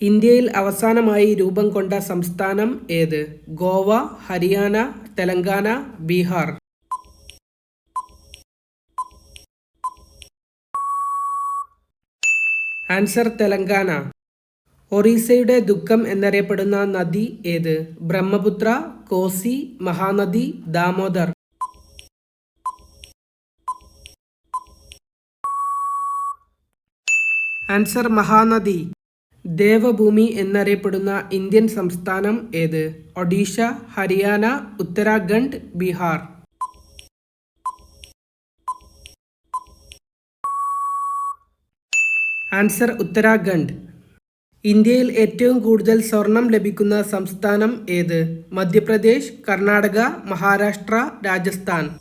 ഇന്ത്യയിൽ അവസാനമായി രൂപം കൊണ്ട സംസ്ഥാനം ഏത്? ഗോവ ഹരിയാന തെലങ്കാന ബീഹാർ. ആൻസർ തെലങ്കാന. ഒറീസയുടെ ദുഃഖം എന്നറിയപ്പെടുന്ന നദി ഏത്? ബ്രഹ്മപുത്ര കോസി മഹാനദി ദാമോദർ. ആൻസർ മഹാനദി. ദേവഭൂമി എന്നറിയപ്പെടുന്ന ഇന്ത്യൻ സംസ്ഥാനം ഏത്? ഒഡീഷ ഹരിയാന ഉത്തരാഖണ്ഡ് ബീഹാർ. ആൻസർ ഉത്തരാഖണ്ഡ്. ഇന്ത്യയിൽ ഏറ്റവും കൂടുതൽ സ്വർണം ലഭിക്കുന്ന സംസ്ഥാനം ഏത്? Madhya Pradesh Karnataka Maharashtra Rajasthan.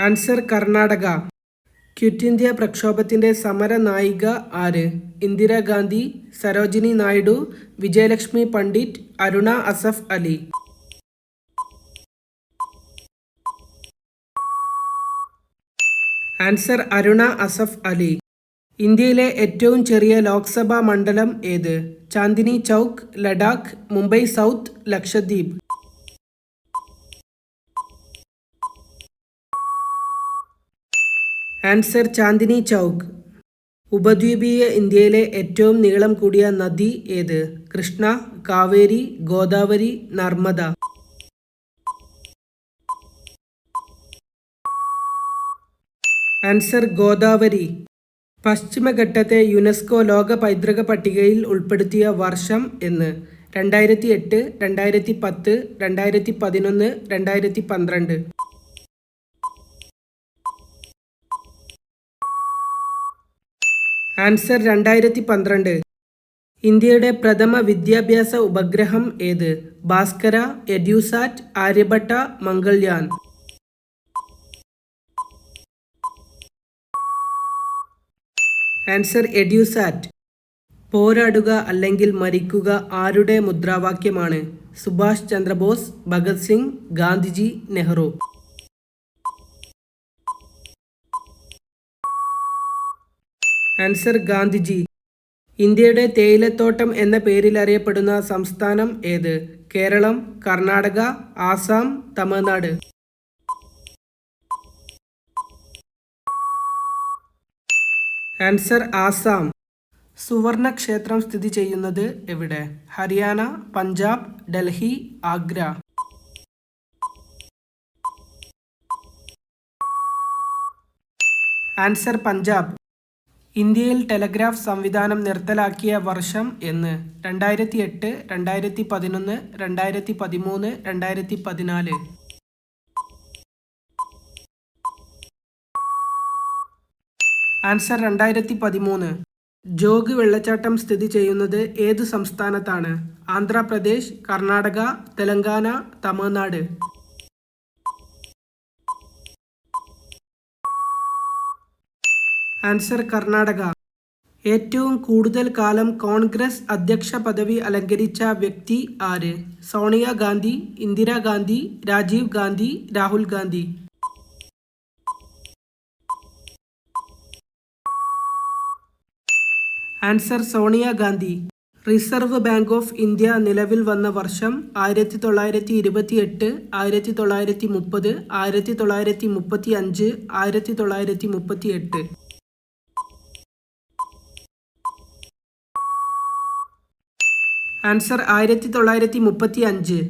Answer Karnataka. Quit India പ്രക്ഷോഭത്തിന്റെ സമര നായിക ആര് ഇന്ദിരാഗാന്ധി സരോജിനി നായിഡു വിജയലക്ഷ്മി പണ്ഡിറ്റ് അരുണ അസഫ് അലി. ആൻസർ അരുണ അസഫ് അലി. ഇന്ത്യയിലെ ഏറ്റവും ചെറിയ ലോക്സഭാ മണ്ഡലം ഏത്? ചാന്ദിനി ചൗക്ക് ലഡാക്ക് മുംബൈ സൗത്ത് ലക്ഷദ്വീപ്. ആൻസർ ചാന്ദിനി ചൗക്ക് ഉപദ്വീപീയ ഇന്ത്യയിലെ ഏറ്റവും നീളം കൂടിയ നദി ഏത്? കൃഷ്ണ കാവേരി ഗോദാവരി നർമ്മദ. ആൻസർ ഗോദാവരി. പശ്ചിമഘട്ടത്തെ യുനെസ്കോ ലോക പൈതൃക പട്ടികയിൽ ഉൾപ്പെടുത്തിയ വർഷം എന്ന്. രണ്ടായിരത്തി എട്ട് രണ്ടായിരത്തി പത്ത് രണ്ടായിരത്തി പതിനൊന്ന് രണ്ടായിരത്തി പന്ത്രണ്ട് ആൻസർ രണ്ടായിരത്തി പന്ത്രണ്ട് ഇന്ത്യയുടെ പ്രഥമ വിദ്യാഭ്യാസ ഉപഗ്രഹം ഏത്? Bhaskara Edusat Aryabhata Mangalyaan. Answer Edusat. പോരാടുക അല്ലെങ്കിൽ മരിക്കുക ആരുടെ മുദ്രാവാക്യമാണ്? സുഭാഷ് ചന്ദ്രബോസ് ഭഗത് സിംഗ് ഗാന്ധിജി നെഹ്റു. ആൻസർ ഗാന്ധിജി. ഇന്ത്യയുടെ തേയിലത്തോട്ടം എന്ന പേരിൽ അറിയപ്പെടുന്ന സംസ്ഥാനം ഏത്? കേരളം കർണാടക ആസാം തമിഴ്നാട്. ആൻസർ ആസാം. സുവർണ ക്ഷേത്രം സ്ഥിതി ചെയ്യുന്നത് എവിടെ? ഹരിയാന പഞ്ചാബ് ഡൽഹി ആഗ്ര. ആൻസർ പഞ്ചാബ്. ഇന്ത്യയിൽ ടെലഗ്രാഫ് സംവിധാനം നിർത്തലാക്കിയ വർഷം എന്ന്. രണ്ടായിരത്തി എട്ട് രണ്ടായിരത്തി പതിനൊന്ന് രണ്ടായിരത്തി പതിമൂന്ന് രണ്ടായിരത്തി പതിനാല് ആൻസർ രണ്ടായിരത്തി പതിമൂന്ന് ജോഗ് വെള്ളച്ചാട്ടം സ്ഥിതി ചെയ്യുന്നത് ഏത് സംസ്ഥാനത്താണ്? ആന്ധ്രാപ്രദേശ് കർണാടക തെലങ്കാന തമിഴ്നാട്. ആൻസർ കർണാടക. ഏറ്റവും കൂടുതൽ കാലം കോൺഗ്രസ് അധ്യക്ഷ പദവി അലങ്കരിച്ച വ്യക്തി ആര്? Sonia Gandhi Indira Gandhi Rajiv Gandhi Rahul Gandhi. Answer Sonia Gandhi Reserve Bank of India നിലവിൽ വന്ന വർഷം ആയിരത്തി തൊള്ളായിരത്തി ഇരുപത്തി എട്ട് ആയിരത്തി തൊള്ളായിരത്തി മുപ്പത് ആയിരത്തി തൊള്ളായിരത്തി മുപ്പത്തി അഞ്ച് ആയിരത്തി തൊള്ളായിരത്തി മുപ്പത്തി എട്ട് ആൻസർ ആയിരത്തി തൊള്ളായിരത്തി മുപ്പത്തി അഞ്ച്